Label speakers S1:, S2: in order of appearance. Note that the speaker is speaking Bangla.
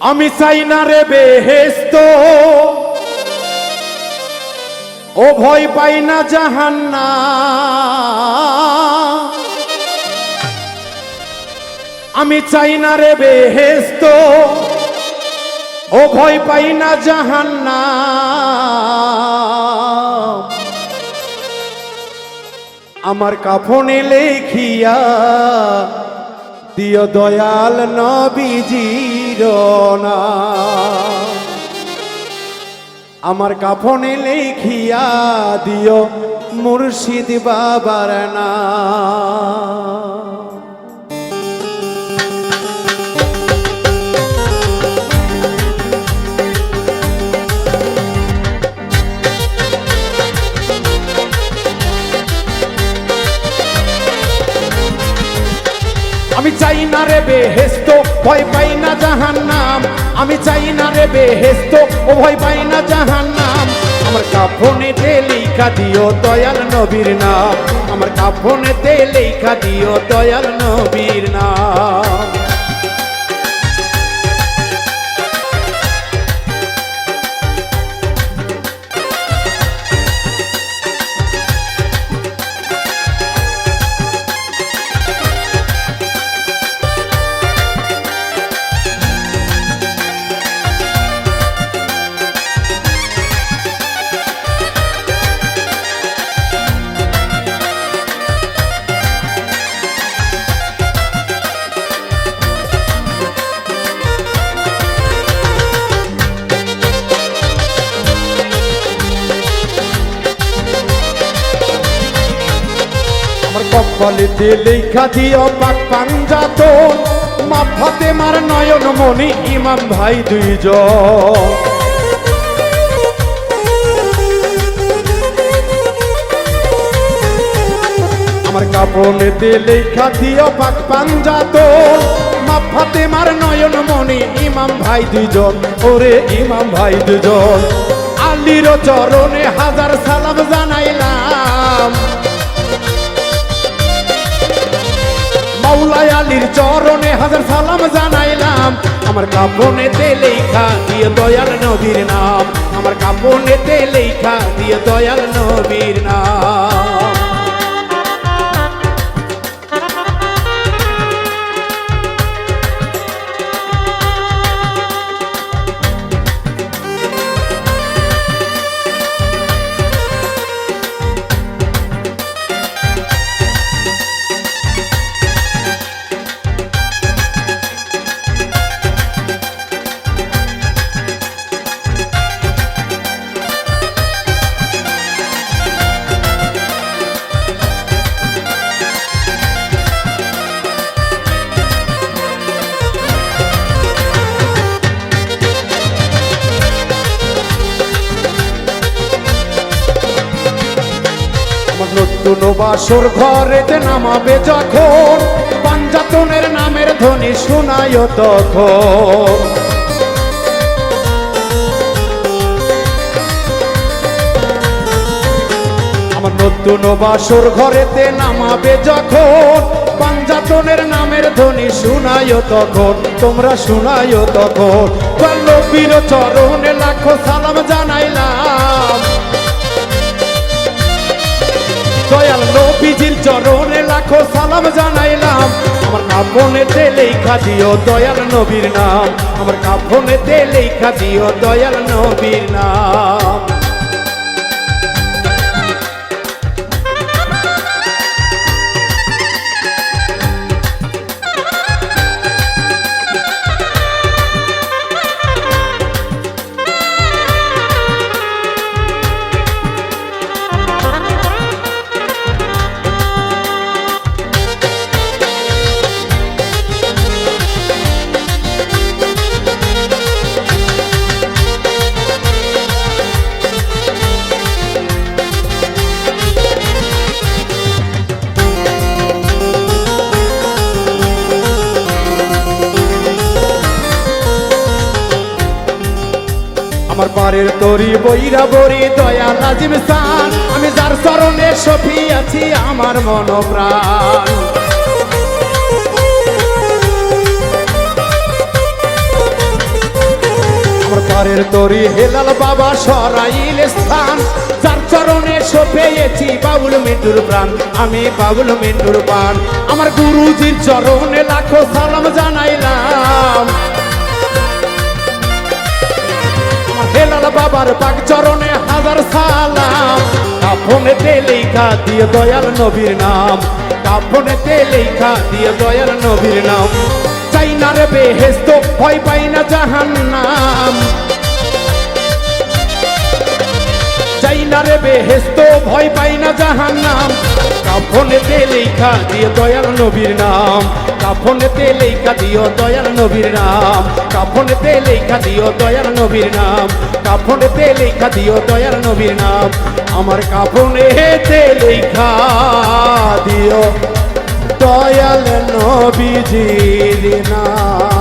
S1: আমি চাই না রে বেহেস্ত ও ভয় পাই না জাহান্না। আমি চাই না রে বেহেস্ত ও ভয় পাই না জাহান্না। আমার কাফনে লেখিয়া দিও দয়াল নবীজির না আমার কাফনে লেখিয়া দিও মুর্শিদ বাবার না আমি চাই না রে বেহেস্ত ভয় পাই না জাহান নাম আমি চাই না রে বেহেস্ত ও ভয় পাই না জাহান নাম আমার কাফনেতে লেখা দিও দয়াল নবীর নাম। আমার কাফনেতে লেখা দিও দয়াল নবীর নাম। আমার কপালেতে লেখা দিও পাক পাঞ্জাতন মা ফাতেমার নয়ন মনি ইমাম ভাই দুইজন। আমার কাপড়েতে লেখা দিও পাক পাঞ্জাতন মা ফাতেমার নয়ন মনি ইমাম ভাই দুইজন। ওরে ইমাম ভাই দুজন আলির চরণে হাজার সালাম আলীর চরণে হাজার সালাম জানাইলাম। আমার কাপনেতে লেখা দিয়ে দয়াল নবীর নাম। আমার কাপনেতে লেখা দিয়ে দয়াল নবীর নাম। নতুন বাসর ঘরেতে নামাবে যখন, পাঞ্জাতনের নামের ধ্বনি শোনায় তখন। নতুন বাসর ঘরেতে নামাবে যখন, পাঞ্জাতনের নামের ধ্বনি শুনায় তখন, তোমরা শুনায় তখন। পল্লবীর চরণে লাখো সালাম জানাইলাম। চরণে লাখো সালাম জানাইলাম। আমার কাপনেতে লেখা দিও দয়াল নবীর নাম। আমার কাপনেতে লেখা দিও দয়াল নবীর নাম। আমার পারের তরি বইরা বরি দয়া নাজিম সান। আমি যার চরণে সফি আছি আমার মন প্রাণ প্রাণের তরি হেলাল বাবা সরাইল স্থান। যার চরণে পেয়েছি বাবুল মিন্টুর প্রাণ। আমি বাবুল মিন্টুর প্রাণ। আমার গুরুজির চরণে লাখো সালাম জানাইলাম বাবার পাক চরণে হাজার সালাম। কাফনেতে লেখা দিয়ে দয়াল নবীর নাম। কাফনেতে লেখা দিয়ে দয়াল নবীর নাম। চাই না রে বেহেস্ত ভয় পাই না জাহান্নাম। চাই না রে বেহেস্ত ভয় পাই না জাহান্নাম। কাফনেতে লেখা দিয়ে দয়াল নবীর নাম। কাফনেতে লেখা দিও দয়াল নবীর নাম। কাফনেতে লেখা দিও দয়াল নবীর নাম। কাফনেতে লেখা দিও দয়াল নবীর নাম। আমার কাফনেতে লেখা দিও দয়াল নবীজির নাম।